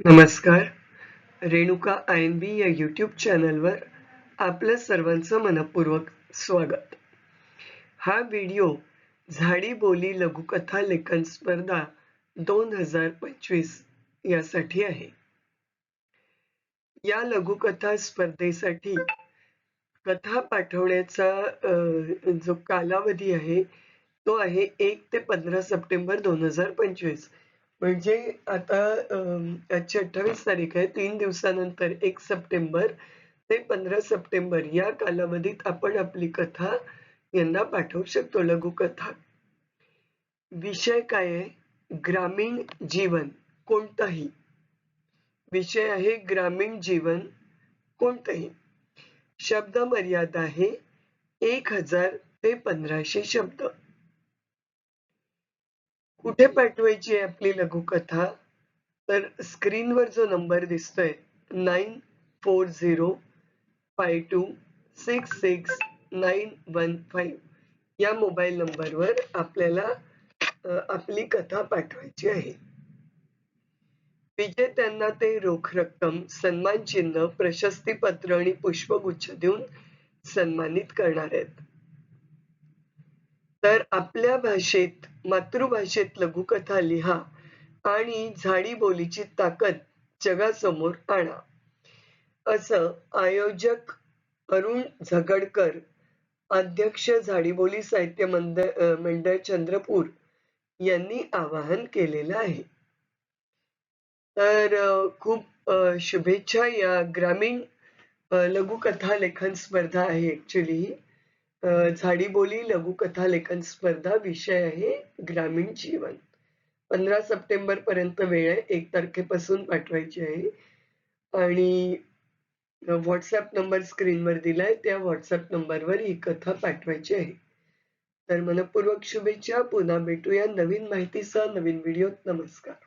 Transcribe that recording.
नमस्कार. Renuka I N बी या YouTube चॅनलवर आपलं सर्वांचं मनपूर्वक स्वागत. हा व्हिडिओ झाडी बोली लघुकथा लेखन स्पर्धा दोन हजार पंचवीस यासाठी आहे. या लघुकथा स्पर्धेसाठी कथा पाठवण्याचा जो कालावधी आहे तो आहे एक ते पंधरा सप्टेंबर दोन हजार पंचवीस. म्हणजे आता आजची अठ्ठावीस तारीख आहे तीन दिवसानंतर एक सप्टेंबर ते पंधरा सप्टेंबर या कालावधीत आपण आपली कथा यांना पाठवू शकतो लघुकथा. विषय काय आहे? ग्रामीण जीवन कोणताही. विषय आहे ग्रामीण जीवन कोणतंही. शब्द मर्यादा आहे एक हजार ते पंधराशे शब्द. कुठे पाठवायची आहे आपली लघुकथा? तर स्क्रीनवर जो नंबर दिसतोय nine four zero five two six six nine one five या मोबाईल नंबरवर आपल्याला आपली कथा पाठवायची आहे. विजेत्यांना ते रोख रक्कम सन्मान चिन्ह प्रशस्ती पत्र आणि पुष्पगुच्छ देऊन सन्मानित करणार आहेत. तर आपल्या भाषेत मातृभाषेत लघुकथा लिहा आणि झाडी बोलीची ताकद जगासमोर आणा. असं आयोजक अरुण झगडकर अध्यक्ष झाडीबोली साहित्य मंडळ चंद्रपूर यांनी आवाहन केलेलं आहे. तर खूप शुभेच्छा या ग्रामीण लघुकथा लेखन स्पर्धा आहे ऍक्च्युली ही. झाडीबोली लघुकथा लेखन स्पर्धा विषय आहे ग्रामीण जीवन. पंधरा सप्टेंबर पर्यंत वेळ आहे एक तारखेपासून पाठवायची आहे. आणि व्हॉट्सअप नंबर स्क्रीनवर दिलाय त्या व्हॉट्सअप नंबरवर ही कथा पाठवायची आहे. तर मनपूर्वक शुभेच्छा पुन्हा भेटूया नवीन माहितीसह नवीन व्हिडिओत नमस्कार.